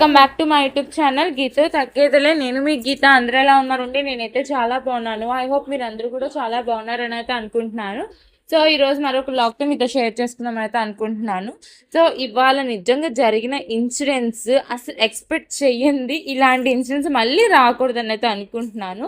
Welcome back to my YouTube channel. Geetha తగ్గేదలే. నేను మీ గీత. అందరూ ఎలా ఉన్నారండి నేనైతే చాలా బాగున్నాను. ఐ హోప్ మీరు అందరూ కూడా చాలా బాగున్నారని అయితే అనుకుంటున్నాను. సో ఈరోజు మరొక లాక్తో మీతో షేర్ చేసుకుందామని అయితే అనుకుంటున్నాను. సో ఇవాళ నిజంగా జరిగిన ఇన్సిడెంట్స్ అసలు ఎక్స్పెక్ట్ చేయండి ఇలాంటి ఇన్సిడెంట్స్ మళ్ళీ రాకూడదని అయితే అనుకుంటున్నాను.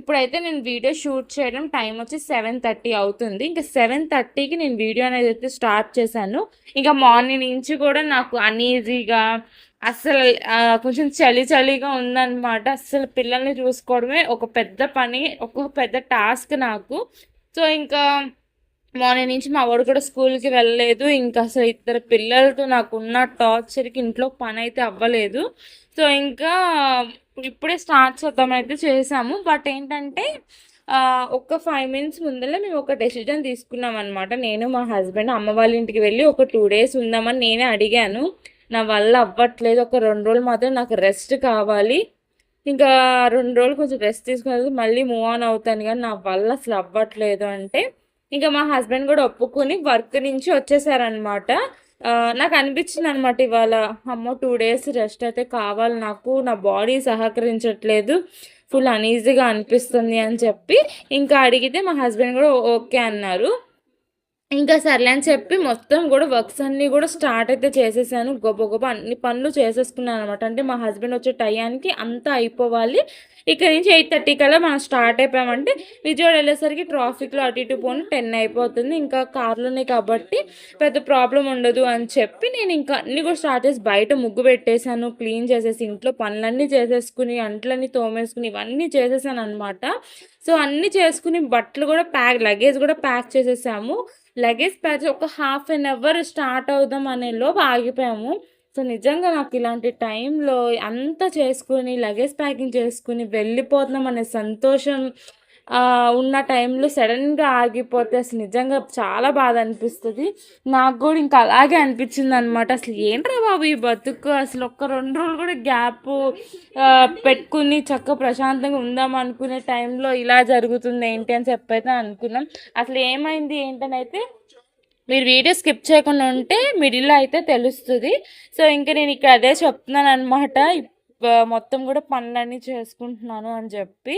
ఇప్పుడైతే నేను వీడియో షూట్ చేయడం టైం వచ్చి సెవెన్ థర్టీ అవుతుంది. ఇంకా సెవెన్ థర్టీకి నేను వీడియో అనేది అయితే స్టార్ట్ చేశాను. ఇంకా మార్నింగ్ నుంచి కూడా నాకు అన్ఈజీగా అసలు కొంచెం చలి చలిగా ఉందన్నమాట. అసలు పిల్లల్ని చూసుకోవడమే ఒక పెద్ద పని ఒక పెద్ద టాస్క్ నాకు. సో ఇంకా మార్నింగ్ నుంచి మా వాడు కూడా స్కూల్కి వెళ్ళలేదు. ఇంకా అసలు ఇద్దరు పిల్లలతో నాకున్న టార్చర్కి ఇంట్లో పని అయితే అవ్వలేదు. సో ఇంకా ఇప్పుడే స్టార్ట్ చేద్దామైతే చేసాము. బట్ ఏంటంటే ఒక ఫైవ్ మినిట్స్ ముందర మేము ఒక డెసిజన్ తీసుకున్నాం అనమాట నేను మా హస్బెండ్ అమ్మ వాళ్ళ ఇంటికి వెళ్ళి ఒక టూ డేస్ ఉందామని నేనే అడిగాను. నా వల్ల అవ్వట్లేదు. ఒక రెండు రోజులు మాత్రం నాకు రెస్ట్ కావాలి. ఇంకా రెండు రోజులు కొంచెం రెస్ట్ తీసుకుని మళ్ళీ మూవ్ ఆన్ అవుతాను. కానీ నా వల్ల అసలు అవ్వట్లేదు అంటే ఇంకా మా హస్బెండ్ కూడా ఒప్పుకొని వర్క్ నుంచి వచ్చేసారనమాట నాకు అనిపించింది అనమాట ఇవాళ అమ్మో టూ డేస్ రెస్ట్ అయితే కావాలి. నాకు నా బాడీ సహకరించట్లేదు. ఫుల్ అనీజీగా అనిపిస్తుంది అని చెప్పి ఇంకా అడిగితే మా హస్బెండ్ కూడా ఓకే అన్నారు. ఇంకా సర్లే అని చెప్పి మొత్తం కూడా వర్క్స్ అన్నీ కూడా స్టార్ట్ అయితే చేసేసాను. గొప్ప గొప్ప అన్ని పనులు చేసేసుకున్నాను అనమాట అంటే మా హస్బెండ్ వచ్చే టయానికి అంతా అయిపోవాలి. ఇక్కడ నుంచి ఎయిట్ థర్టీ కల్లా మనం స్టార్ట్ అయిపోయామంటే విజయవాడ వెళ్ళేసరికి ట్రాఫిక్లో అటు ఇటు పోను టెన్ అయిపోతుంది. ఇంకా కార్లోనే కాబట్టి పెద్ద ప్రాబ్లం ఉండదు అని చెప్పి నేను ఇంకా అన్ని కూడా స్టార్ట్ చేసి బయట ముగ్గు పెట్టేశాను. క్లీన్ చేసేసి ఇంట్లో పనులన్నీ చేసేసుకుని అంట్లన్నీ తోమేసుకుని ఇవన్నీ చేసేసాను అనమాట సో అన్నీ చేసుకుని బట్టలు కూడా ప్యాక్ లగేజ్ కూడా ప్యాక్ చేసేసాము. లగేజ్ ప్యాక్ ఒక హాఫ్ అన్ అవర్ స్టార్ట్ అవుదాం అనే లోపు ఆగిపోయాము. సో నిజంగా నాకు ఇలాంటి టైంలో అంతా చేసుకుని లగేజ్ ప్యాకింగ్ చేసుకుని వెళ్ళిపోతున్నాం అనే సంతోషం ఉన్న టైంలో సడన్గా ఆగిపోతే అసలు నిజంగా చాలా బాధ అనిపిస్తుంది. నాకు కూడా ఇంకా అలాగే అనిపించింది అనమాట అసలు ఏంట్రా బాబు ఈ బతుకు? అసలు ఒక్క రెండు రోజులు కూడా గ్యాప్ పెట్టుకుని చక్క ప్రశాంతంగా ఉందాం అనుకునే టైంలో ఇలా జరుగుతుంది ఏంటి అని చెప్పైతే అనుకున్నాం. అసలు ఏమైంది ఏంటని అయితే మీరు వీడియో స్కిప్ చేయకుండా ఉంటే మిడిల్లో అయితే తెలుస్తుంది. సో ఇంకా నేను ఇక్కడ అదే చెప్తున్నాను అనమాట మొత్తం కూడా పనులన్నీ చేసుకుంటున్నాను అని చెప్పి.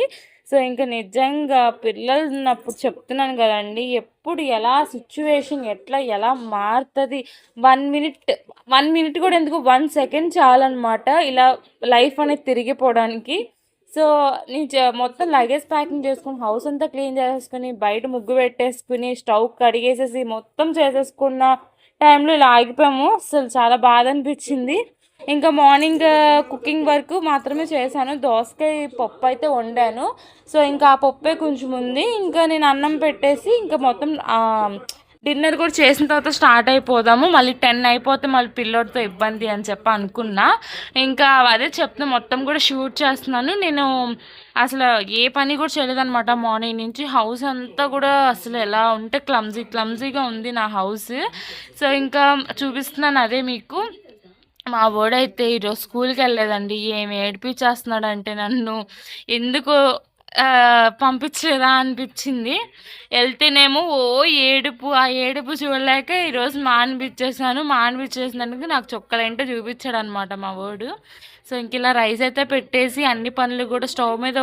సో ఇంకా నిజంగా పిల్లలు ఉన్నప్పుడు చెప్తున్నాను కదండి ఎప్పుడు ఎలా సిచ్యువేషన్ ఎట్లా ఎలా మారుతుంది? వన్ మినిట్ వన్ మినిట్ కూడా ఎందుకు? వన్ సెకండ్ చాలన్నమాట. ఇలా లైఫ్ అనేది తిరిగిపోవడానికి. సో నేను మొత్తం లగేజ్ ప్యాకింగ్ చేసుకుని హౌస్ అంతా క్లీన్ చేసేసుకుని బయట ముగ్గు పెట్టేసుకుని స్టవ్ కడిగేసేసి మొత్తం చేసేసుకున్న టైంలో ఇలా ఆగిపోయాము. అసలు చాలా బాధ అనిపించింది. ఇంకా మార్నింగ్ కుకింగ్ వర్క్ మాత్రమే చేశాను. దోసకాయ పప్పు అయితే వండాను. సో ఇంకా ఆ పప్పే కొంచెం ఉంది. ఇంకా నేను అన్నం పెట్టేసి ఇంకా మొత్తం డిన్నర్ కూడా చేసిన తర్వాత స్టార్ట్ అయిపోదాము. మళ్ళీ టెన్ అయిపోతే మళ్ళీ పిల్లోడితో ఇబ్బంది అని చెప్పి అనుకున్నా. ఇంకా అదే చెప్తున్నా మొత్తం కూడా షూట్ చేస్తున్నాను. నేను అసలు ఏ పని కూడా చేయలేదనమాట మార్నింగ్ నుంచి హౌస్ అంతా కూడా అసలు ఎలా ఉంటే క్లమ్జీ క్లమ్జీగా ఉంది నా హౌస్. సో ఇంకా చూపిస్తున్నాను అదే మీకు. మా వాడైతే ఈరోజు స్కూల్కి వెళ్ళలేదండి ఏమి ఏడిపించేస్తున్నాడంటే నన్ను ఎందుకు ఆ, పంపించలేదా అనిపించింది వెళ్తేనేమో ఓ ఏడుపు ఆ ఏడుపు చూడలేక ఈరోజు మానిపించేసాను మానిపించేసినందుకు నాకు చొక్కలేంటో చూపించాడు అనమాట మా వాడు. సో ఇంక ఇలా రైస్ అయితే పెట్టేసి అన్ని పనులు కూడా స్టవ్ మీద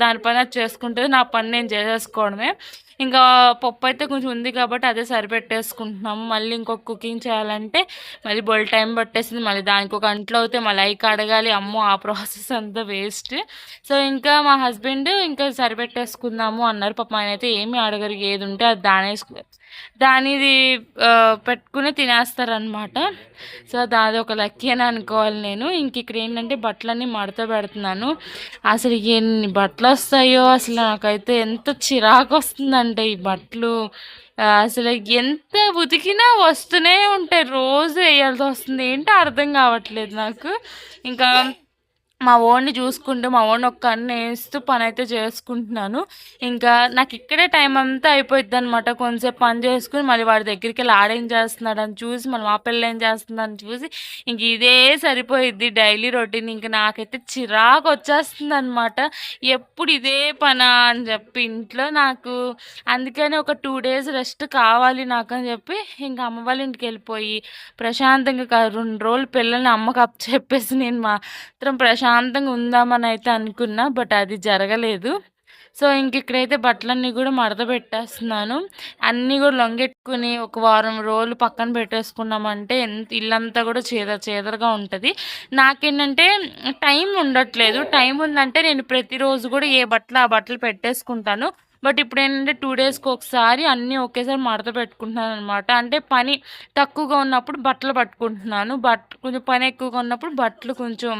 దానిపైన అది చేసుకుంటుంది నా పని నేను చేసేసుకోవడమే. ఇంకా పప్పు అయితే కొంచెం ఉంది కాబట్టి అదే సరిపెట్టేసుకుంటున్నాము. మళ్ళీ ఇంకొక కుకింగ్ చేయాలంటే మళ్ళీ బొల్ టైం పట్టేసింది. మళ్ళీ దానికి ఒక అంట్లో అయితే మళ్ళీ అయి కడగాలి అమ్మో ఆ ప్రాసెస్ అంతా వేస్ట్. సో ఇంకా మా హస్బెండ్ ఇంకా సరిపెట్టేసుకుందాము అన్నారు. పాప ఆయన అయితే ఏమి అడగరు. ఏది ఉంటే అది దానేసుకు దానిది పెట్టుకుని తినేస్తారనమాట సో దాది ఒక లక్కీ అని అనుకోవాలి నేను. ఇంక ఇక్కడ ఏంటంటే బట్టలన్నీ మడత పెడుతున్నాను. అసలు ఎన్ని బట్టలు వస్తాయో అసలు నాకైతే ఎంత చిరాకు వస్తుందంటే ఈ బట్టలు. అసలు ఎంత ఉతికినా వస్తూనే ఉంటాయి. రోజు వేయాల్సి వస్తుంది. ఏంటో అర్థం కావట్లేదు నాకు. ఇంకా మా ఓన్ని చూసుకుంటూ మా ఓన్ ఒక అన్న వేస్తూ పని అయితే చేసుకుంటున్నాను. ఇంకా నాకు ఇక్కడే టైం అంతా అయిపోయింది అనమాట కొంచెంసేపు పని చేసుకుని మళ్ళీ వాడి దగ్గరికి వెళ్ళి ఆడేం చేస్తున్నాడు అని చూసి మళ్ళీ మా పిల్ల ఏం చేస్తుందని చూసి ఇంక ఇదే సరిపోయిద్ది డైలీ రొటీన్. ఇంక నాకైతే చిరాకు వచ్చేస్తుంది అనమాట ఎప్పుడు ఇదే పనా అని చెప్పి ఇంట్లో నాకు అందుకని ఒక టూ డేస్ రెస్ట్ కావాలి నాకు అని చెప్పి ఇంకా అమ్మ వాళ్ళ ఇంటికి వెళ్ళిపోయి ప్రశాంతంగా రెండు రోజులు పిల్లల్ని అమ్మకి అప్ చెప్పేసి నేను మాత్రం ప్రశాంత ప్రశాంతంగా ఉందామని అయితే అనుకున్నా బట్ అది జరగలేదు. సో ఇంక ఇక్కడైతే బట్టలన్నీ కూడా మడత పెట్టేస్తున్నాను. అన్నీ కూడా లొంగెట్టుకుని ఒక వారం రోజులు పక్కన పెట్టేసుకున్నామంటే ఎంత ఇల్లంతా కూడా చేద చేదరగా ఉంటుంది. నాకేంటంటే టైం ఉండట్లేదు. టైం ఉందంటే నేను ప్రతిరోజు కూడా ఏ బట్టలు ఆ బట్టలు పెట్టేసుకుంటాను. బట్ ఇప్పుడు ఏంటంటే టూ డేస్కి ఒకసారి అన్నీ ఒకేసారి మడత పెట్టుకుంటున్నాను అనమాట అంటే పని తక్కువగా ఉన్నప్పుడు బట్టలు పట్టుకుంటున్నాను. బట్ కొంచెం పని ఎక్కువగా ఉన్నప్పుడు బట్టలు కొంచెం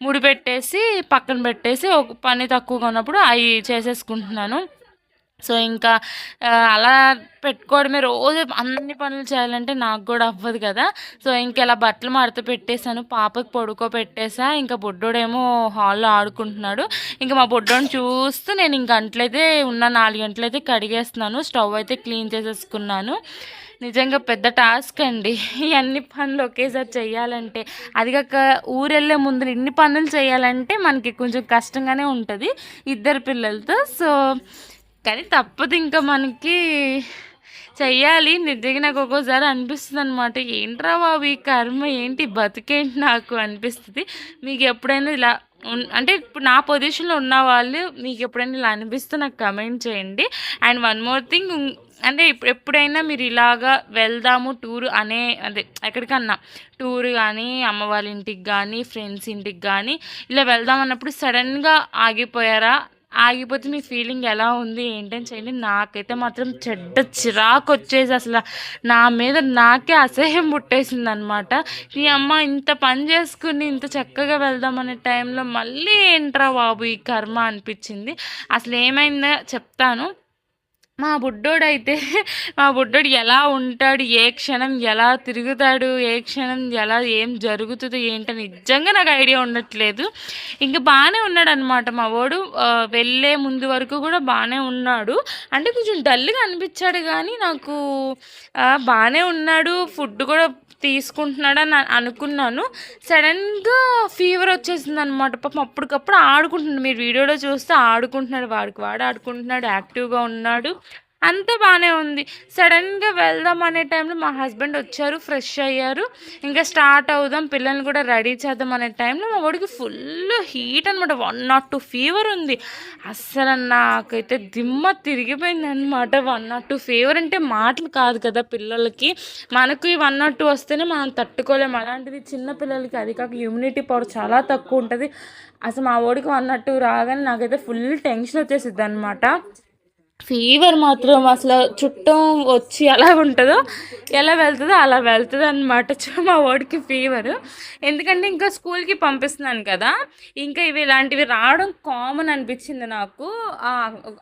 ముడి పెట్టేసి పక్కన పెట్టేసి ఒక పని తక్కువగా ఉన్నప్పుడు అవి చేసేసుకుంటున్నాను. సో ఇంకా అలా పెట్టుకోవడమే. రోజు అన్ని పనులు చేయాలంటే నాకు కూడా అవ్వదు కదా. సో ఇంకా ఇలా బట్టలు మడత పెట్టేశాను. పాపకి పడుకో పెట్టేసా. ఇంకా బొడ్డోడేమో హాల్లో ఆడుకుంటున్నాడు. ఇంకా మా బొడ్డోని చూస్తూ నేను ఇంక గంటలైతే ఉన్న నాలుగు గంటలైతే కడిగేస్తున్నాను. స్టవ్ అయితే క్లీన్ చేసేసుకున్నాను. నిజంగా పెద్ద టాస్క్ అండి. అన్ని పనులు ఒకేసారి చేయాలంటే అది కాక ఊరెళ్ళే ముందు ఇన్ని పనులు చేయాలంటే మనకి కొంచెం కష్టంగానే ఉంటుంది ఇద్దరు పిల్లలతో. సో కానీ తప్పదు ఇంకా మనకి చెయ్యాలి. నిజంగా నాకు ఒక్కోసారి అనిపిస్తుంది అనమాట ఏంట్రా బాబు ఈ కర్మ? ఏంటి? బతికేంటి నాకు? అనిపిస్తుంది. మీకు ఎప్పుడైనా ఇలా అంటే ఇప్పుడు నా పొజిషన్లో ఉన్న వాళ్ళు మీకు ఎప్పుడైనా ఇలా అనిపిస్తే నాకు కమెంట్ చేయండి. అండ్ వన్ మోర్ థింగ్ అంటే ఇప్పుడు ఎప్పుడైనా మీరు ఇలాగా వెళ్దాము టూర్ అనే అదే ఎక్కడికన్నా టూర్ కానీ అమ్మ వాళ్ళ ఇంటికి కానీ ఫ్రెండ్స్ ఇంటికి కానీ ఇలా వెళ్దాం అన్నప్పుడు సడన్గా ఆగిపోయారా? ఆగిపోతే మీ ఫీలింగ్ ఎలా ఉంది? ఏంటని చేయండి నాకైతే మాత్రం చెడ్డ చిరాకు వచ్చేసి అసలు నా మీద నాకే అసహ్యం పుట్టేసింది అనమాట ఈ అమ్మ ఇంత పని చేసుకుని ఇంత చక్కగా వెళ్దామనే టైంలో మళ్ళీ ఏంట్రా బాబు ఈ కర్మ అనిపించింది. అసలు ఏమైందో చెప్తాను. మా బుడ్డోడైతే మా బుడ్డోడు ఎలా ఉంటాడు ఏ క్షణం ఎలా తిరుగుతాడు ఏ క్షణం ఎలా ఏం జరుగుతుందో ఏంటో నిజంగా నాకు ఐడియా ఉండట్లేదు. ఇంకా బాగానే ఉన్నాడు అనమాట మా వాడు. వెళ్ళే ముందు వరకు కూడా బాగానే ఉన్నాడు. అంటే కొంచెం డల్గా అనిపించాడు కానీ నాకు బాగానే ఉన్నాడు. ఫుడ్ కూడా తీసుకుంటున్నాడని అనుకున్నాను. సడన్గా ఫీవర్ వచ్చేసింది అనమాట పాపం అప్పటికప్పుడు ఆడుకుంటున్నాడు. మీరు వీడియోలో చూస్తే ఆడుకుంటున్నాడు వాడికి వాడు ఆడుకుంటున్నాడు యాక్టివ్గా ఉన్నాడు. అంతా బాగానే ఉంది. సడన్గా వెళ్దాం అనే టైంలో మా హస్బెండ్ వచ్చారు ఫ్రెష్ అయ్యారు. ఇంకా స్టార్ట్ అవుదాం పిల్లల్ని కూడా రెడీ చేద్దాం అనే టైంలో మా వాడికి ఫుల్ హీట్ అనమాట వన్ నాట్ టూ ఫీవర్ ఉంది. అస్సలు నాకైతే దిమ్మ తిరిగిపోయింది అనమాట వన్ నాట్ టూ ఫీవర్ అంటే మాటలు కాదు కదా పిల్లలకి. మనకు ఈ వన్ నాట్ టూ వస్తేనే మనం తట్టుకోలేము అలాంటిది చిన్న పిల్లలకి అది కాక ఇమ్యూనిటీ పవర్ చాలా తక్కువ ఉంటుంది. అసలు మా వాడికి వన్ నాట్ టూ రాగానే నాకైతే ఫుల్ టెన్షన్ వచ్చేసిద్ది అనమాట ఫీవర్ మాత్రం అసలు చుట్టం వచ్చి ఎలా ఉంటుందో ఎలా వెళ్తుందో అలా వెళ్తుంది అనమాట మా వాడికి ఫీవర్ ఎందుకంటే ఇంకా స్కూల్కి పంపిస్తున్నాను కదా ఇంకా ఇవి ఇలాంటివి రావడం కామన్ అనిపించింది నాకు.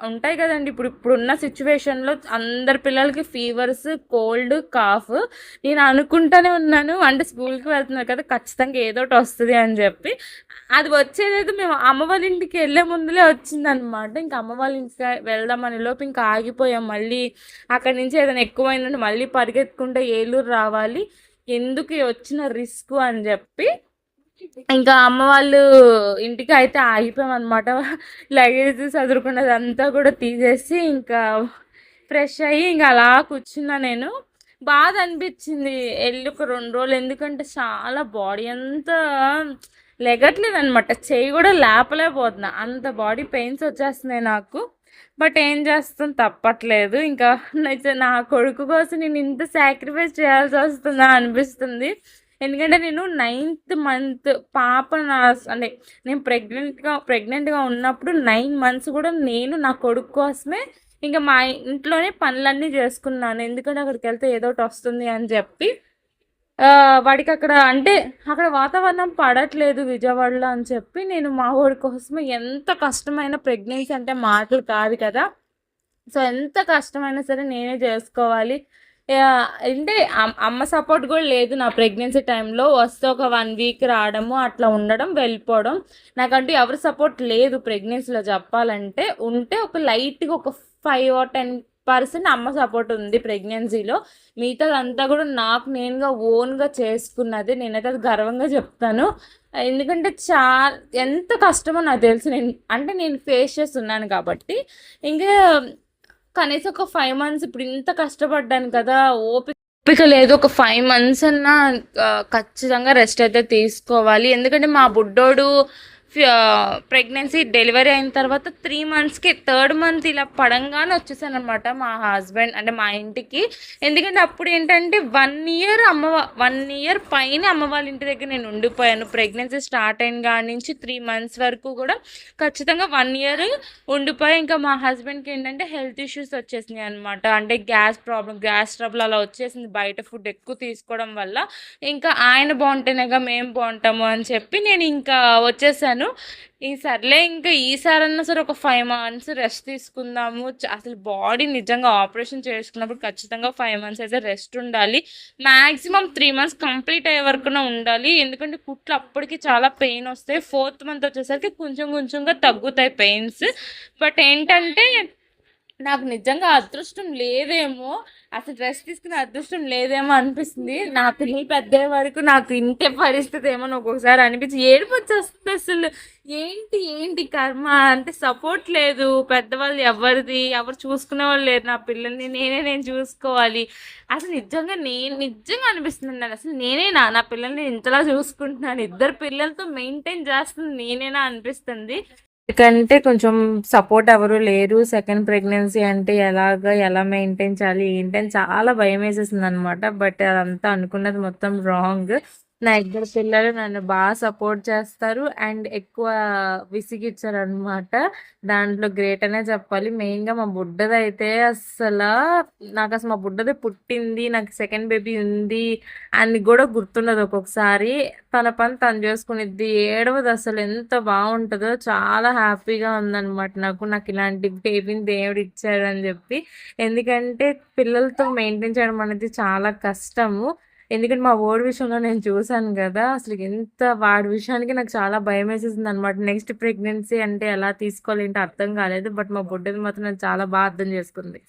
ఉంటాయి కదండి ఇప్పుడు ఇప్పుడున్న సిచ్యువేషన్లో అందరి పిల్లలకి ఫీవర్స్ కోల్డ్ కాఫ్ నేను అనుకుంటూనే ఉన్నాను అంటే స్కూల్కి వెళ్తున్నారు కదా ఖచ్చితంగా ఏదో ఒకటి వస్తుంది అని చెప్పి. అది వచ్చేదైతే మేము అమ్మ వాళ్ళ ఇంటికి వెళ్ళే ముందులే వచ్చిందనమాట ఇంకా అమ్మ వాళ్ళ ఇంటికి వెళ్దామని లోపు ఇంకా ఆగిపోయాం. మళ్ళీ అక్కడి నుంచి ఏదైనా ఎక్కువైందంటే మళ్ళీ పరిగెత్తుకుంటే ఏలూరు రావాలి. ఎందుకు వచ్చిన రిస్క్ అని చెప్పి ఇంకా అమ్మ వాళ్ళు ఇంటికి అయితే ఆగిపోయాం అనమాట లగేజ్ చదువుకున్నది అంతా కూడా తీసేసి ఇంకా ఫ్రెష్ అయ్యి ఇంకా అలా కూర్చున్నా నేను. బాధ అనిపించింది. వెళ్ళి ఒక రెండు రోజులు. ఎందుకంటే చాలా బాడీ అంతా లెగట్లేదు అనమాట చెయ్యి కూడా లేపలేకపోతున్నా. అంత బాడీ పెయిన్స్ వచ్చేస్తున్నాయి నాకు. బట్ ఏం చేస్తాం? తప్పట్లేదు. ఇంకా నా కొడుకు కోసం నేను ఇంత సాక్రిఫైస్ చేయాల్సి వస్తుందా అనిపిస్తుంది. ఎందుకంటే నేను నైన్త్ మంత్ పాప నా అంటే నేను ప్రెగ్నెంట్గా ప్రెగ్నెంట్గా ఉన్నప్పుడు నైన్ మంత్స్ కూడా నేను నా కొడుకు కోసమే ఇంకా మా ఇంట్లోనే పనులన్నీ చేసుకున్నాను. ఎందుకంటే అక్కడికి వెళ్తే ఏదో ఒకటి వస్తుంది అని చెప్పి వాడికి అక్కడ అంటే అక్కడ వాతావరణం పడట్లేదు విజయవాడలో అని చెప్పి నేను మా వాడి కోసమే ఎంత కష్టమైన ప్రెగ్నెన్సీ అంటే మాటలు కాదు కదా సో ఎంత కష్టమైనా సరే నేనే చేసుకోవాలి అంటే అమ్మ సపోర్ట్ కూడా లేదు నా ప్రెగ్నెన్సీ టైంలో. వస్తే ఒక వన్ వీక్ రావడము, అట్లా ఉండడం, వెళ్ళిపోవడం. నాకంటూ ఎవరు సపోర్ట్ లేదు ప్రెగ్నెన్సీలో చెప్పాలంటే. ఉంటే ఒక లైట్‌గా ఒక ఫైవ్ ఆర్ 10% అమ్మ సపోర్ట్ ఉంది ప్రెగ్నెన్సీలో. మిగతాదంతా కూడా నాకు నేనుగా ఓన్‌గా చేసుకున్నదే. నేనైతే అది గర్వంగా చెప్తాను. ఎందుకంటే చా ఎంత కష్టమో నాకు తెలుసు. నేను అంటే నేను ఫేస్ చేస్తున్నాను కాబట్టి. ఇంకా కనీసం ఒక ఫైవ్ మంత్స్ ఇప్పుడు ఇంత కష్టపడ్డాను కదా! ఓపిక ఓపిక లేదు. ఒక ఫైవ్ మంత్స్ అన్నా ఖచ్చితంగా రెస్ట్ అయితే తీసుకోవాలి. ఎందుకంటే మా బుడ్డోడు ప్రెగ్నెన్సీ డెలివరీ అయిన తర్వాత త్రీ మంత్స్‌కి థర్డ్ మంత్ ఇలా పడంగానే వచ్చేసాననమాట మా హస్బెండ్ అంటే మా ఇంటికి. ఎందుకంటే అప్పుడు ఏంటంటే వన్ ఇయర్ అమ్మ వన్ ఇయర్ పైన అమ్మ వాళ్ళ ఇంటి దగ్గర నేను ఉండిపోయాను. ప్రెగ్నెన్సీ స్టార్ట్ అయిన కాడి నుంచి త్రీ మంత్స్ వరకు కూడా ఖచ్చితంగా వన్ ఇయర్ ఉండిపోయి ఇంకా మా హస్బెండ్‌కి ఏంటంటే హెల్త్ ఇష్యూస్ వచ్చేసినాయి అనమాట. అంటే గ్యాస్ ప్రాబ్లం గ్యాస్ ట్రబుల్ అలా వచ్చేసింది బయట ఫుడ్ ఎక్కువ తీసుకోవడం వల్ల. ఇంకా ఆయన బాగుంటేనేగా మేము బాగుంటాము అని చెప్పి నేను ఇంకా వచ్చేసాను. ఈ సర్లే ఇంకా ఈసారన్నా సరే ఒక ఫైవ్ మంత్స్ రెస్ట్ తీసుకుందాము. అసలు బాడీ నిజంగా ఆపరేషన్ చేసుకున్నప్పుడు ఖచ్చితంగా ఫైవ్ మంత్స్ అయితే రెస్ట్ ఉండాలి. మ్యాక్సిమం త్రీ మంత్స్ కంప్లీట్ అయ్యే వరకున ఉండాలి. ఎందుకంటే కుట్లు అప్పటికి చాలా పెయిన్ వస్తాయి. ఫోర్త్ మంత్ వచ్చేసరికి కొంచెం కొంచెంగా తగ్గుతాయి పెయిన్స్. బట్ ఏంటంటే నాకు నిజంగా అదృష్టం లేదేమో! అసలు డ్రెస్ తీసుకునే అదృష్టం లేదేమో అనిపిస్తుంది. నా పిల్లలు పెద్ద వరకు నాకు ఇంతే పరిస్థితి ఏమో అని ఒక్కొక్కసారి అనిపించి ఏడుపొచ్చేస్తుంది అసలు. ఏంటి ఏంటి కర్మ అంటే సపోర్ట్ లేదు. పెద్దవాళ్ళు ఎవరిది ఎవరు చూసుకునే వాళ్ళు లేరు నా పిల్లల్ని. నేనే నేను చూసుకోవాలి. అసలు నిజంగా నేను నిజంగా అనిపిస్తుంది నాకు అసలు నేనేనా నా పిల్లల్ని ఇంతలా చూసుకుంటున్నాను. ఇద్దరు పిల్లలతో మెయింటైన్ చేస్తుంది నేనేనా అనిపిస్తుంది. ఎందుకంటే కొంచెం సపోర్ట్ ఎవరు లేరు. సెకండ్ ప్రెగ్నెన్సీ అంటే ఎలాగ ఎలా మెయింటైన్ చేయాలి ఏంటని చాలా భయం వేసేసింది అనమాట బట్ అదంతా అనుకున్నది మొత్తం రాంగ్. నా ఇద్దరు పిల్లలు నన్ను బాగా సపోర్ట్ చేస్తారు. అండ్ ఎక్కువ విసిగిచ్చారు అనమాట దాంట్లో గ్రేట్ అనే చెప్పాలి. మెయిన్‌గా మా బుడ్డదైతే నాకు అసలు మా బుడ్డది పుట్టింది. నాకు సెకండ్ బేబీ ఉంది అని కూడా గుర్తుండదు ఒక్కొక్కసారి. తన పని తను చేసుకునిద్ది. ఏడవదు అసలు ఎంత బాగుంటుందో చాలా హ్యాపీగా ఉందనమాట నాకు. నాకు ఇలాంటి బేబీని దేవుడు ఇచ్చాడు అని చెప్పి. ఎందుకంటే పిల్లలతో మెయింటైన్ చేయడం అనేది చాలా కష్టము. ఎందుకంటే మా ఓడి విషయంలో నేను చూశాను కదా అసలు ఎంత వాడి విషయానికి నాకు చాలా భయం వేసేసింది అనమాట నెక్స్ట్ ప్రెగ్నెన్సీ అంటే ఎలా తీసుకోవాలి ఏంటో అర్థం కాలేదు. బట్ మా బుడ్డది మాత్రం నన్ను చాలా బాగా అర్థం చేసుకుంది.